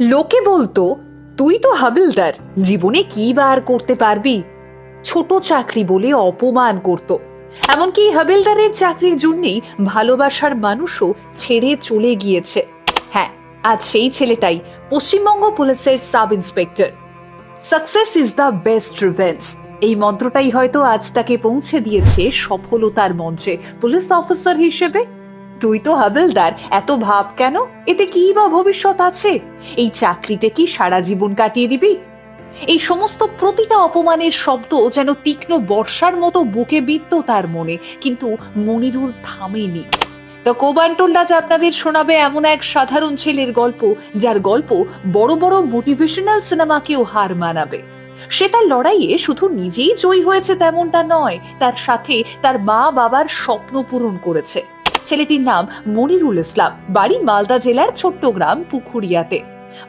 লোকে বলতো, তুই তো হাবিলদার, জীবনে কি বার করতে পারবি? ছোট চাকরি বলে অপমান করত। এমনকি হাবিলদারের চাকরির জন্যেই ভালোবাসার মানুষও ছেড়ে চলে গিয়েছে। হ্যাঁ আজ সেই ছেলেটাই পশ্চিমবঙ্গ পুলিশের sub inspector success is the best revenge এই মন্ত্রটাই হয়তো আজ তাকে পৌঁছে দিয়েছে সফলতার মঞ্চে। পুলিশ অফিসার হিসেবে তুই তো হাবিলদার, এত ভাব কেন? এতে কি বা ভবিষ্যৎ আছে? এই চাকরিতে কি সারা জীবন কাটিয়ে দিবি? এই সমস্ত প্রতিটা অপমানের শব্দ যেন তীক্ষ্ণ বর্ষার মতো বুকে বিত্ত তার মনে, কিন্তু মনিরুল থামেনি তো কোবান্টুল রাজ আপনাদের শোনাবে এমন এক সাধারণ ছেলের গল্প, যার গল্প বড় বড় মোটিভেশনাল সিনেমাকেও হার মানাবে। সে তার লড়াইয়ে শুধু নিজেই জয়ী হয়েছে তেমনটা নয়, তার সাথে তার মা বাবার স্বপ্ন পূরণ করেছে। ছেলেটির নাম মনিরুল ইসলাম। বাড়ি মালদা জেলার ছোট্ট গ্রাম পুখুরিয়াতে।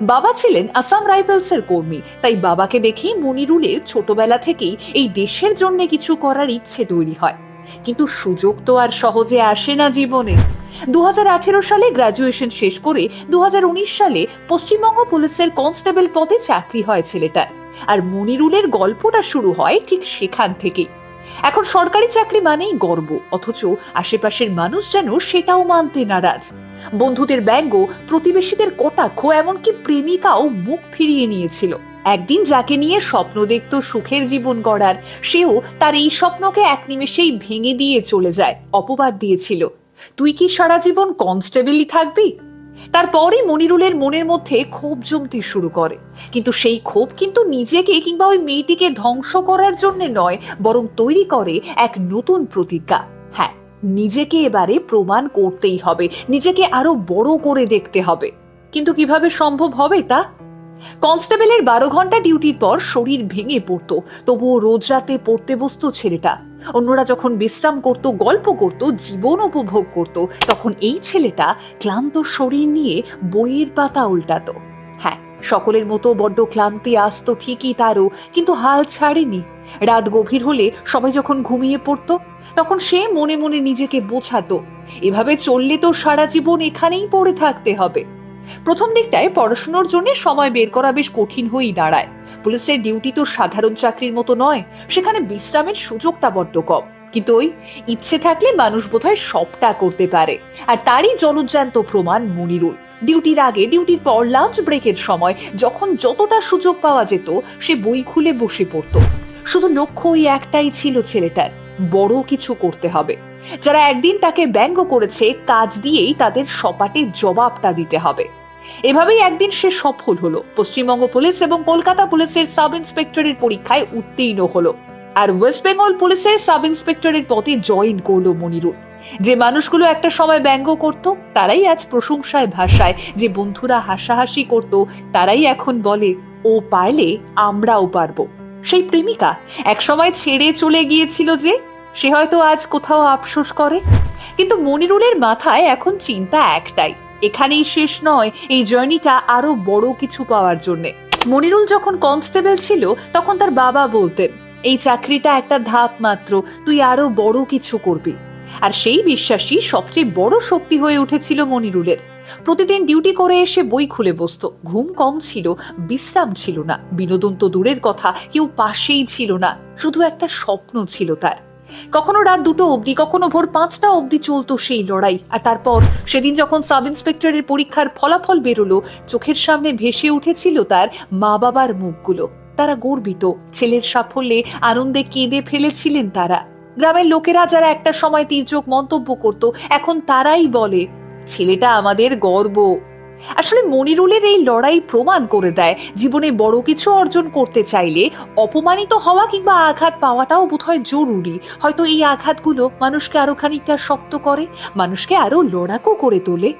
বাবা ছিলেন আসাম রাইফেলসের কর্মী, তাই বাবাকে দেখেই মনিরুলের ছোটবেলা থেকেই এই দেশের জন্য কিছু করার ইচ্ছে তৈরি হয়। কিন্তু সুযোগ তো আর সহজে আসে না জীবনে। দু হাজার আঠেরো সালে গ্রাজুয়েশন শেষ করে দু হাজার উনিশ সালে পশ্চিমবঙ্গ পুলিশের কনস্টেবল পদে চাকরি হয় ছেলেটার। আর মনিরুলের গল্পটা শুরু হয় ঠিক সেখান থেকেই। এখন সরকারি চাকরি মানেই গর্ব, অথচ আশেপাশের মানুষ যেন সেটাও মানতে নারাজ। বন্ধুদের ব্যঙ্গ, প্রতিবেশীদের কটাক্ষ, এমনকি প্রেমিকাও মুখ ফিরিয়ে নিয়েছিল। একদিন যাকে নিয়ে স্বপ্ন দেখত সুখের জীবন গড়ার, সেও তার এই স্বপ্নকে এক নিমেষেই ভেঙে দিয়ে চলে যায়, অপবাদ দিয়েছিল। তুই কি সারা জীবন কনস্টেবলই থাকবি? তারপরই মনিরুলের মনের মধ্যে ক্ষোভ জমতে শুরু করে। কিন্তু সেই ক্ষোভ কিন্তু নিজেকে কিংবা ওই মেয়েটিকে ধ্বংস করার জন্য নয়, বরং তৈরি করে এক নতুন প্রতিজ্ঞা। হ্যাঁ নিজেকে এবারে প্রমাণ করতেই হবে, নিজেকে আরও বড় করে দেখতে হবে। কিন্তু কীভাবে সম্ভব হবে তা? কনস্টেবলের বারো ঘণ্টা ডিউটির পর শরীর ভেঙে পড়তো। তবুও রোজ রাতে পড়তে বসতো ছেলেটা। অন্যরা যখন বিশ্রাম করত, গল্প করত, জীবন উপভোগ করত, তখন এই ছেলেটা ক্লান্ত শরীর নিয়ে বইয়ের পাতা উল্টাতো। হ্যাঁ সকলের মতো বড্ড ক্লান্তি আসতো ঠিকই তারও, কিন্তু হাল ছাড়েনি। রাত গভীর হলে সবাই যখন ঘুমিয়ে পড়তো, তখন সে মনে মনে নিজেকে বোঝাতো। এভাবে চললে তো সারা জীবন এখানেই পড়ে থাকতে হবে। প্রথম দিকটায় পড়াশুনোর জন্য সময় বের করা বেশ কঠিন হয়েই দাঁড়ায়। পুলিশের ডিউটি তো সাধারণ চাকরির মতো নয়, সেখানে বিশ্রামের সুযোগটা বড্ড কম। কিন্তু ওই ইচ্ছে থাকলে মানুষ বোধহয় সবটা করতে পারে। আর তারই জলজ্যান্ত প্রমাণ মনিরুল। ডিউটির আগে, ডিউটির পর লাঞ্চ ব্রেকের সময় যখন যতটা সুযোগ পাওয়া যেত, সে বই খুলে বসে পড়তো। শুধু লক্ষ্য ওই একটাই ছিল ছেলেটার, বড় কিছু করতে হবে। যারা একদিন তাকে ব্যঙ্গ করেছে, কাজ দিয়েই তাদের সপাটে জবাবটা দিতে হবে। এভাবেই একদিন সে সফল হলো। পশ্চিমবঙ্গ পুলিশ এবং কলকাতা পুলিশের সাব ইন্সপেক্টরের পরীক্ষায় উত্তীর্ণ হলো। আর ওয়েস্ট বেঙ্গল পুলিশের সাব ইন্সপেক্টরের পদে জয়েন করল মনিরুল। যে মানুষগুলো একটা সময় ব্যঙ্গ করত, তারাই আজ প্রশংসায় ভাষায়, যে বন্ধুরা হাসাহাসি করত, তারাই এখন বলে, ও পারলে আমরাও পারব। সেই প্রেমিকা একসময় ছেড়ে চলে গিয়েছিল যে সে হয়তো আজ কোথাও আফসোস করে। কিন্তু মনিরুলের মাথায় এখন চিন্তা একটাই, এখানেই শেষ নয়, এই জার্নিটা আরও বড় কিছু পাওয়ার জন্য। মনিরুল যখন কনস্টেবল ছিল, তখন তার বাবা বলতেন, এই চাকরিটা একটা ধাপ মাত্র, তুই আরও বড় কিছু করবি। আর সেই বিশ্বাসই সবচেয়ে বড় শক্তি হয়ে উঠেছিল মনিরুলের। প্রতিদিন ডিউটি করে এসে বই খুলে বসতো। ঘুম কম ছিল, বিশ্রাম ছিল না। বিনোদন তো দূরের কথা, কেউ পাশেই ছিল না। শুধু একটা স্বপ্ন ছিল তার। কখনো রাত দুটো অবধি, কখনো ভোর পাঁচটা অবধি চলতো সেই লড়াই। আর তারপর সেদিন যখন সাব ইন্সপেক্টরের পরীক্ষার ফলাফল বেরোলো, চোখের সামনে ভেসে উঠেছিল তার মা বাবার মুখগুলো। তারা গর্বিত, ছেলের সাফল্যে আনন্দে কেঁদে ফেলেছিলেন তারা। গ্রামের লোকেরা যারা একটা সময় তির্যক মন্তব্য করত, এখন তারাই বলে, ছেলেটা আমাদের গর্ব। আসলে মনিরুলের এই লড়াই প্রমাণ করে দেয়। জীবনে বড় কিছু অর্জন করতে চাইলে অপমানিত হওয়া কিংবা আঘাত পাওয়াটাও বোধহয় জরুরি। হয়তো এই আঘাতগুলো মানুষকে আরও খানিকটা শক্ত করে, মানুষকে আরও লড়াকু করে তোলে।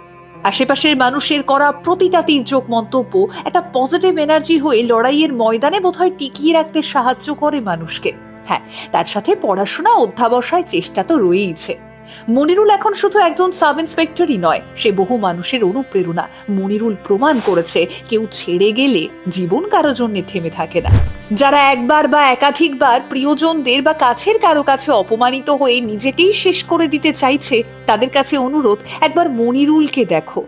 আশেপাশের মানুষের করা প্রতিটা তির্যক মন্তব্য একটা পজিটিভ এনার্জি হয়ে লড়াইয়ের ময়দানে বোধহয় টিকিয়ে রাখতে সাহায্য করে মানুষকে। হ্যাঁ তার সাথে পড়াশোনা, অধ্যাবসায় চেষ্টা তো রয়েইছে। মনিরুল এখন শুধু একজন সাব ইন্সপেক্টরই নয়, সে বহু মানুষের অনুপ্রেরণা। মনিরুল প্রমাণ করেছে, কেউ ছেড়ে গেলে জীবন কারও জন্য থেমে থাকে না। যারা একবার বা একাধিকবার প্রিয়জনদের বা কাছের কারও কাছে অপমানিত হয়ে নিজেকেই শেষ করে দিতে চাইছে, তাদের কাছে অনুরোধ, একবার মনিরুলকে দেখো।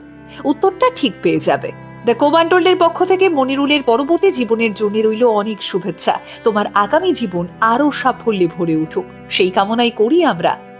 উত্তরটা ঠিক পেয়ে যাবে। দ্য কোবান্টোল্ডের পক্ষ থেকে মনিরুলের পরবর্তী জীবনের জন্য রইল অনেক শুভেচ্ছা। তোমার আগামী জীবন আরও সাফল্যে ভরে উঠুক। সেই কামনাই করি আমরা।